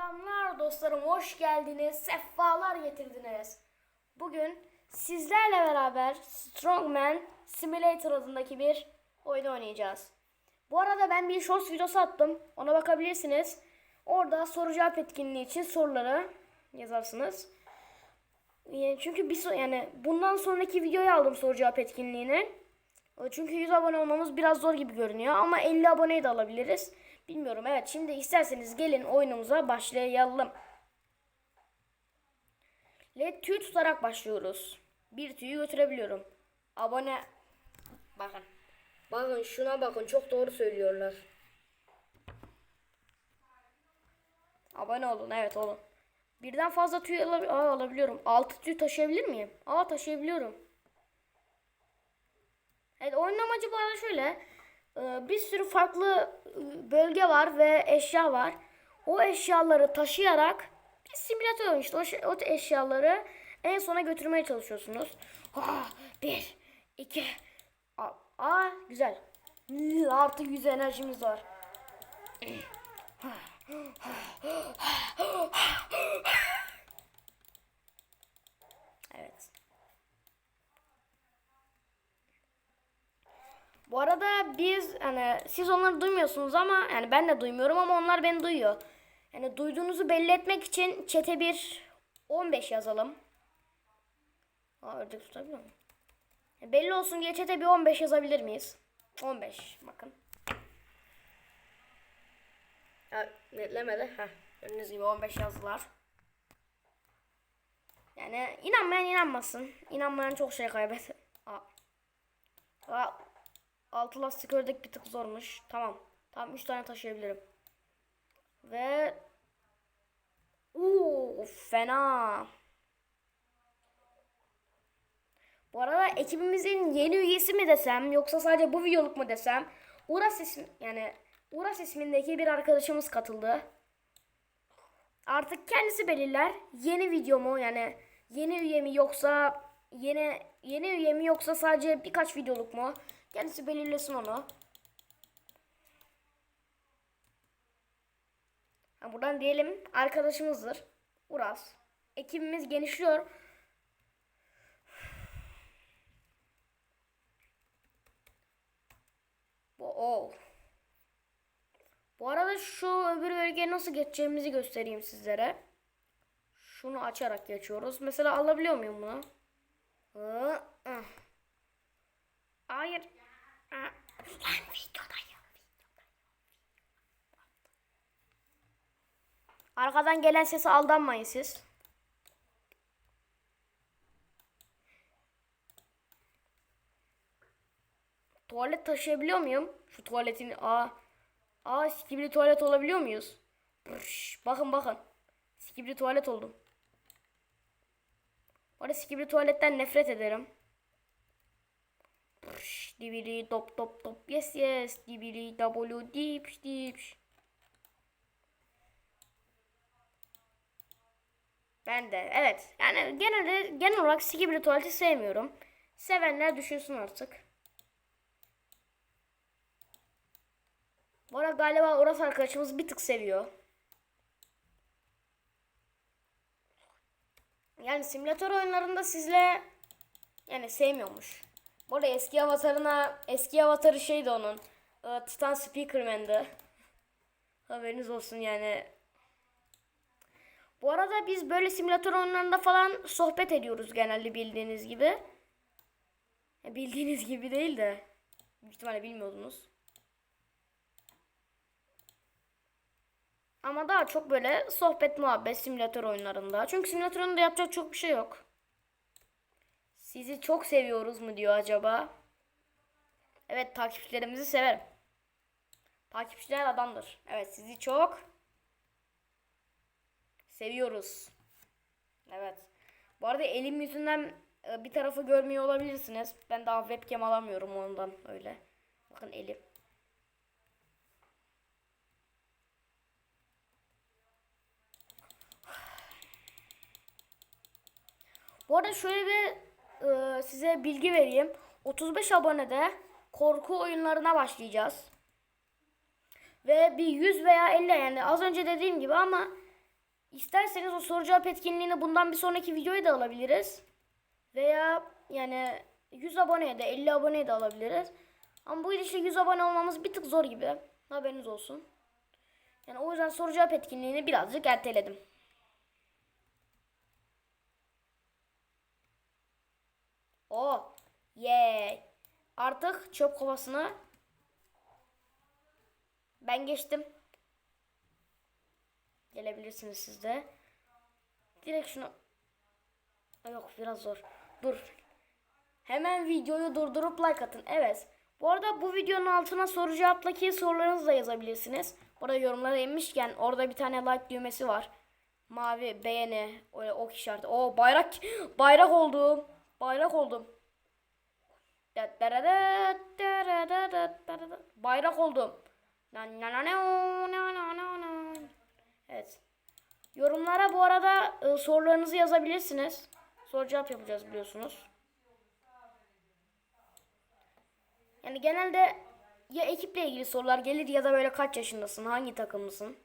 Selamlar dostlarım, hoş geldiniz, sefalar getirdiniz. Bugün sizlerle beraber Strongman Simulator adındaki bir oyun oynayacağız. Bu arada ben bir shorts videosu attım, ona bakabilirsiniz. Orada soru cevap etkinliği için soruları yazarsınız. Yani Çünkü bir so- yani bundan sonraki videoyu aldım soru cevap etkinliğini. Çünkü 100 abone olmamız biraz zor gibi görünüyor ama 50 aboneyi de alabiliriz. Bilmiyorum. Evet şimdi isterseniz gelin oyunumuza başlayalım. LED tüy tutarak başlıyoruz. Bir tüyü götürebiliyorum. Abone bakın. Bakın şuna bakın çok doğru söylüyorlar. Abone olun evet olun. Birden fazla tüy alab- Aa, alabiliyorum. 6 tüy taşıyabilir miyim? Aa taşıyabiliyorum. Evet oyunun amacı bu arada şöyle. Ee, Bir sürü farklı e, bölge var ve eşya var. O eşyaları taşıyarak bir simülatör işte. O, şey- o eşyaları en sona götürmeye çalışıyorsunuz. Ha, bir, iki, aa, aa güzel. Hı, Artık yüz enerjimiz var. Evet. Bu arada biz hani siz onları duymuyorsunuz ama yani ben de duymuyorum ama onlar beni duyuyor. Yani duyduğunuzu belli etmek için çete bir 15 yazalım. Aa ördek tutabiliyor muyum? Belli olsun diye çete bir 15 yazabilir miyiz? 15 bakın. Ya netlemedi. Heh. Gördüğünüz gibi 15 yazdılar. Yani inanmayan inanmasın. İnanmayan çok şey kaybeder. Aa. Aa, Altı lastik ördek bir tık zormuş. Tamam. Tamam 3 tane taşıyabilirim. Ve Uuu fena. Bu arada ekibimizin yeni üyesi mi desem yoksa sadece bu videoluk mu desem Uras ismi yani Uras ismindeki bir arkadaşımız katıldı. Artık kendisi belirler yeni video mu yani yeni üye mi yoksa yeni yeni üye mi yoksa sadece birkaç videoluk mu? Kendisi belirlesin onu. Ha, buradan diyelim arkadaşımızdır. Uras. Ekibimiz genişliyor. Bu o. Bu arada şu öbür bölgeye nasıl geçeceğimizi göstereyim sizlere. Şunu açarak geçiyoruz. Mesela alabiliyor muyum bunu? Hayır. Arkadan gelen sese aldanmayın siz. Tuvalet taşıyabiliyor muyum? Şu tuvaletin aa aa sikibli tuvalet olabiliyor muyuz? Pırş, bakın bakın. Sikibli tuvalet oldum. Orada sikibli tuvaletten nefret ederim. Dibili dop dop dop yes yes dibili w dip dip. Ben de evet yani genelde genel olarak sikibli tuvaleti sevmiyorum. Sevenler düşünsün artık. Bu arada galiba orası arkadaşımız bir tık seviyor. Yani simülatör oyunlarında sizle yani sevmiyormuş. Bu arada eski avatarına eski avatarı şeydi onun. e, Titan Speakerman'dı. Haberiniz olsun yani. Bu arada biz böyle simülatör oyunlarında falan sohbet ediyoruz genelde bildiğiniz gibi. Bildiğiniz gibi değil de. Büyük ihtimalle bilmiyordunuz. Ama daha çok böyle sohbet muhabbet simülatör oyunlarında. Çünkü simülatör oyununda yapacak çok bir şey yok. Sizi çok seviyoruz mu diyor acaba? Evet takipçilerimizi severim. Takipçiler adamdır. Evet sizi çok seviyoruz. Evet. Bu arada elim yüzünden e, bir tarafı görmüyor olabilirsiniz. Ben daha webcam alamıyorum ondan öyle. Bakın elim. Bu arada şöyle bir e, size bilgi vereyim. 35 abonede korku oyunlarına başlayacağız. Ve bir 100 veya 50 yani az önce dediğim gibi ama İsterseniz o soru cevap etkinliğini bundan bir sonraki videoya da alabiliriz. Veya yani 100 aboneye de 50 aboneye de alabiliriz. Ama bu işte 100 abone olmamız bir tık zor gibi. Haberiniz olsun. Yani o yüzden soru cevap etkinliğini birazcık erteledim. O, ye. Artık çöp kovasına ben geçtim. Gelebilirsiniz siz de. Direkt şunu Yok biraz zor. Dur. Hemen videoyu durdurup like atın. Evet. Bu arada bu videonun altına soru cevaplaki sorularınızı da yazabilirsiniz. Burada yorumlara inmişken orada bir tane like düğmesi var. Mavi beğeni öyle ok işareti. O bayrak bayrak oldum. Bayrak oldum. Bayrak oldum. Evet. Yorumlara bu arada e, sorularınızı yazabilirsiniz. Soru cevap yapacağız biliyorsunuz. Yani genelde ya ekiple ilgili sorular gelir ya da böyle kaç yaşındasın, hangi takımlısın.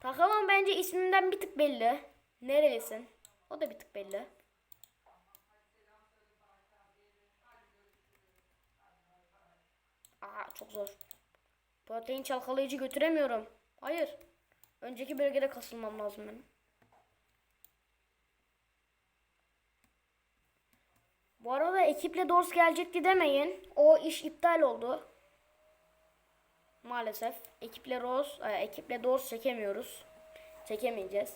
Takımın bence isminden bir tık belli. Nerelisin? O da bir tık belli. Aa çok zor. Protein çalkalayıcı götüremiyorum. Hayır. Önceki bölgede kasılmam lazım benim. Bu arada ekiple Dors gelecekti demeyin. O iş iptal oldu. Maalesef. Ekiple Rose, e, ekiple Dors çekemiyoruz. Çekemeyeceğiz.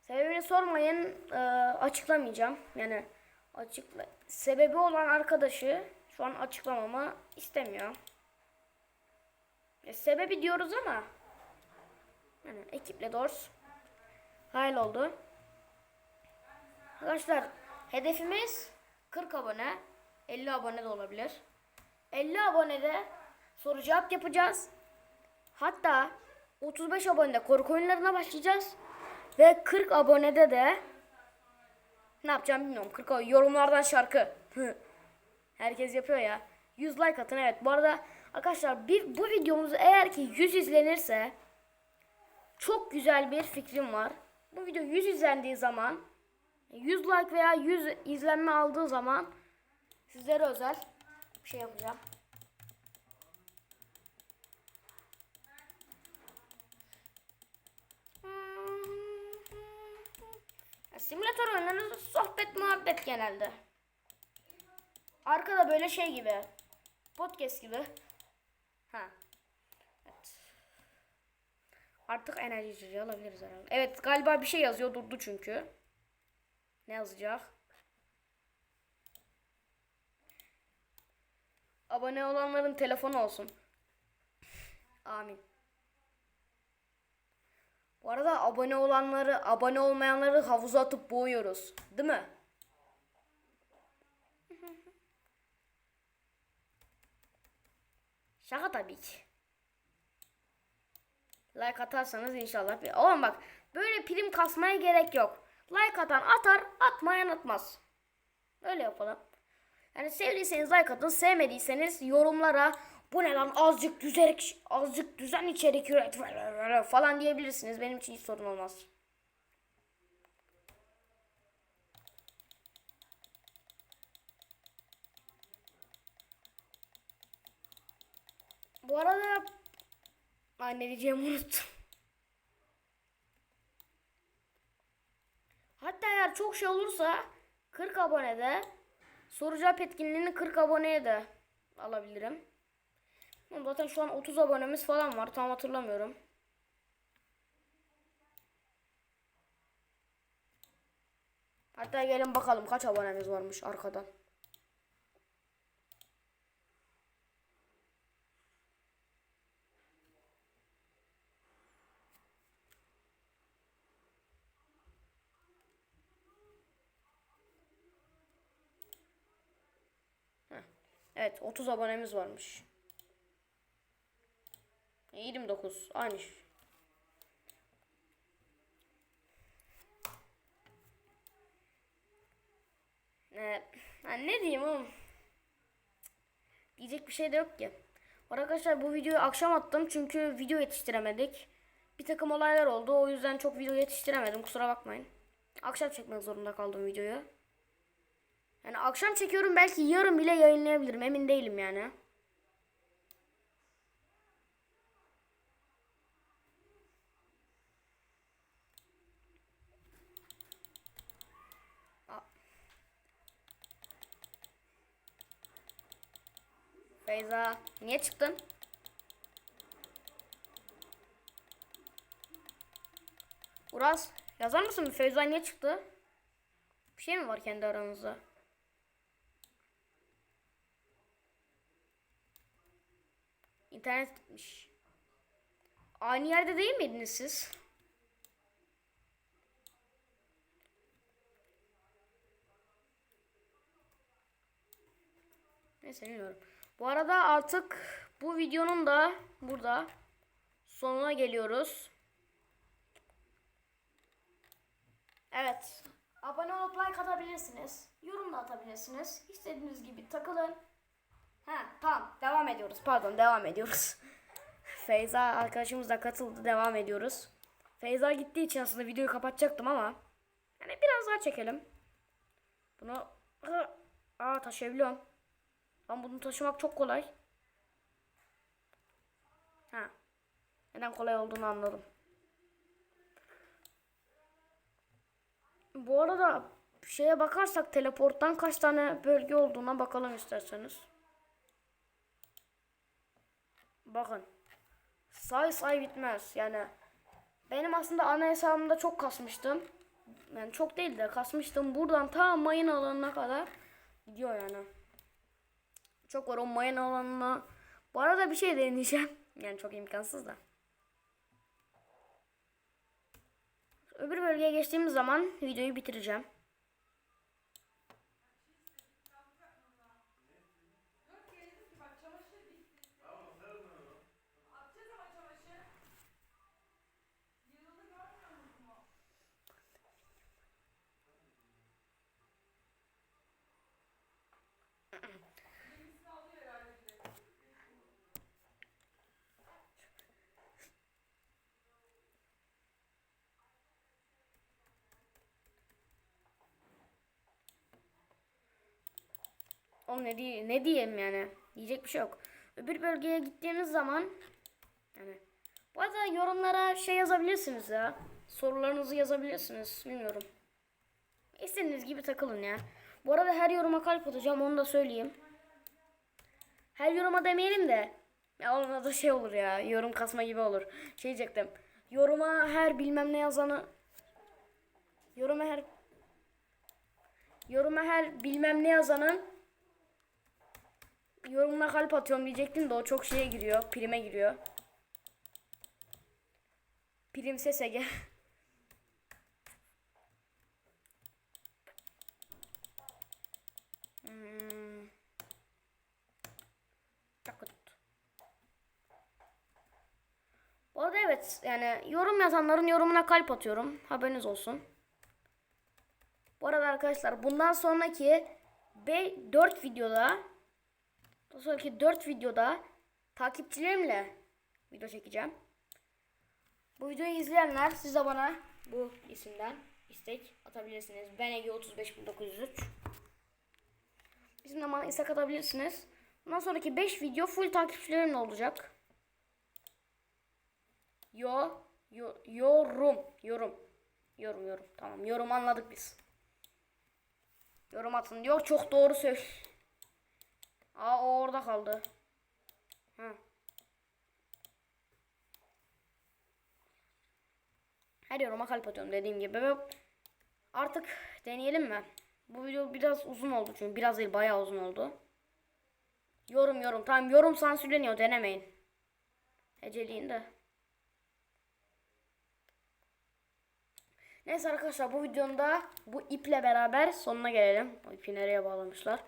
Sebebini sormayın. e, açıklamayacağım. Yani açıkla sebebi olan arkadaşı şu an açıklamamı istemiyor. E, sebebi diyoruz ama yani ekiple Dors Hayal oldu. Arkadaşlar hedefimiz 40 abone. 50 abone de olabilir. 50 abonede soru cevap yapacağız. Hatta 35 abonede korku oyunlarına başlayacağız. Ve 40 abonede de ne yapacağım bilmiyorum. 40 abone- yorumlardan şarkı. Herkes yapıyor ya. 100 like atın evet. Bu arada arkadaşlar bir, bu videomuz eğer ki 100 izlenirse çok güzel bir fikrim var. Bu video 100 izlendiği zaman 100 like veya 100 izlenme aldığı zaman sizlere özel bir şey yapacağım. Simülatör oyunları sohbet muhabbet genelde. Arkada böyle şey gibi. Podcast gibi. Ha. Evet. Artık enerji içeceği alabiliriz herhalde. Evet galiba bir şey yazıyor durdu çünkü. Ne yazacak? Abone olanların telefonu olsun. Amin. Bu arada abone olanları, abone olmayanları havuza atıp boğuyoruz. Değil mi? Şaka tabii ki. Like atarsanız inşallah. bir- Oğlum bak böyle prim kasmaya gerek yok. Like atan atar, atmayan atmaz. Öyle yapalım. Yani sevdiyseniz like atın, sevmediyseniz yorumlara bu ne lan azıcık düzen azıcık düzen içerik üret falan diyebilirsiniz. Benim için hiç sorun olmaz. Bu arada Ay ne diyeceğimi unuttum. Hatta eğer çok şey olursa 40 abonede soru cevap etkinliğini 40 aboneye de alabilirim. Zaten şu an 30 abonemiz falan var. Tam hatırlamıyorum. Hatta gelin bakalım kaç abonemiz varmış arkadan. Evet 30 abonemiz varmış. 29 aynı. Ee, ne diyeyim oğlum? Diyecek bir şey de yok ki. Arkadaşlar bu videoyu akşam attım çünkü video yetiştiremedik. Bir takım olaylar oldu o yüzden çok video yetiştiremedim kusura bakmayın. Akşam çekmek zorunda kaldım videoyu. Yani akşam çekiyorum belki yarın bile yayınlayabilirim emin değilim yani. Feyza niye çıktın? Uras yazar mısın? Feyza niye çıktı? Bir şey mi var kendi aranızda? İnternet gitmiş. Aynı yerde değil miydiniz siz? Neyse bilmiyorum. Bu arada artık bu videonun da burada sonuna geliyoruz. Evet. Abone olup like atabilirsiniz. Yorum da atabilirsiniz. İstediğiniz gibi takılın. Ha tamam devam ediyoruz. Pardon devam ediyoruz. Feyza arkadaşımız da katıldı. Devam ediyoruz. Feyza gittiği için aslında videoyu kapatacaktım ama yani biraz daha çekelim. Bunu aa taşıyabiliyorum. Ama bunu taşımak çok kolay. Ha. Neden kolay olduğunu anladım. Bu arada şeye bakarsak teleporttan kaç tane bölge olduğuna bakalım isterseniz. Bakın. Say say bitmez. Yani benim aslında ana hesabımda çok kasmıştım. Yani çok değil de kasmıştım. Buradan ta mayın alanına kadar gidiyor yani. Çok var o mayın alanına. Bu arada bir şey deneyeceğim. Yani çok imkansız da. Öbür bölgeye geçtiğimiz zaman videoyu bitireceğim. Oğlum ne, diye, ne diyeyim yani. Diyecek bir şey yok. Öbür bölgeye gittiğimiz zaman yani bu arada yorumlara şey yazabilirsiniz ya. Sorularınızı yazabilirsiniz. Bilmiyorum. İstediğiniz gibi takılın ya. Bu arada her yoruma kalp atacağım onu da söyleyeyim. Her yoruma demeyelim de. Ya onunla da şey olur ya. Yorum kasma gibi olur. Şey diyecektim. Yoruma her bilmem ne yazanı Yoruma her Yoruma her bilmem ne yazanın yorumuna kalp atıyorum diyecektim de o çok şeye giriyor. Prime giriyor. Prim SSG. Hmm. Takıt. Bu arada evet yani yorum yazanların yorumuna kalp atıyorum. Haberiniz olsun. Bu arada arkadaşlar bundan sonraki 4 videoda sonraki 4 videoda takipçilerimle video çekeceğim. Bu videoyu izleyenler siz de bana bu isimden istek atabilirsiniz. Ben Ege 35903. Bizimle bana istek atabilirsiniz. Bundan sonraki 5 video full takipçilerimle olacak. Yo, yo yorum, yorum. Yorum, yorum. Tamam, yorum anladık biz. Yorum atın diyor. Çok doğru söylüyor. Aa o orada kaldı. Ha. Her yoruma kalp atıyorum dediğim gibi. Artık deneyelim mi? Bu video biraz uzun oldu çünkü biraz değil bayağı uzun oldu. Yorum yorum. Tamam yorum sansürleniyor denemeyin. Eceliğin de. Neyse arkadaşlar bu videonun da bu iple beraber sonuna gelelim. O ipi nereye bağlamışlar?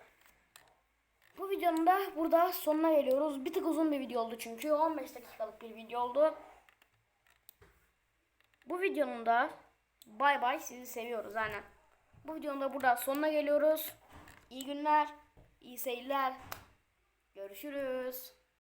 Bu videonun da burada sonuna geliyoruz. Bir tık uzun bir video oldu çünkü 15 dakikalık bir video oldu. Bu videonun da bay bay sizi seviyoruz aynen. Bu videonun da burada sonuna geliyoruz. İyi günler, iyi seyirler. Görüşürüz.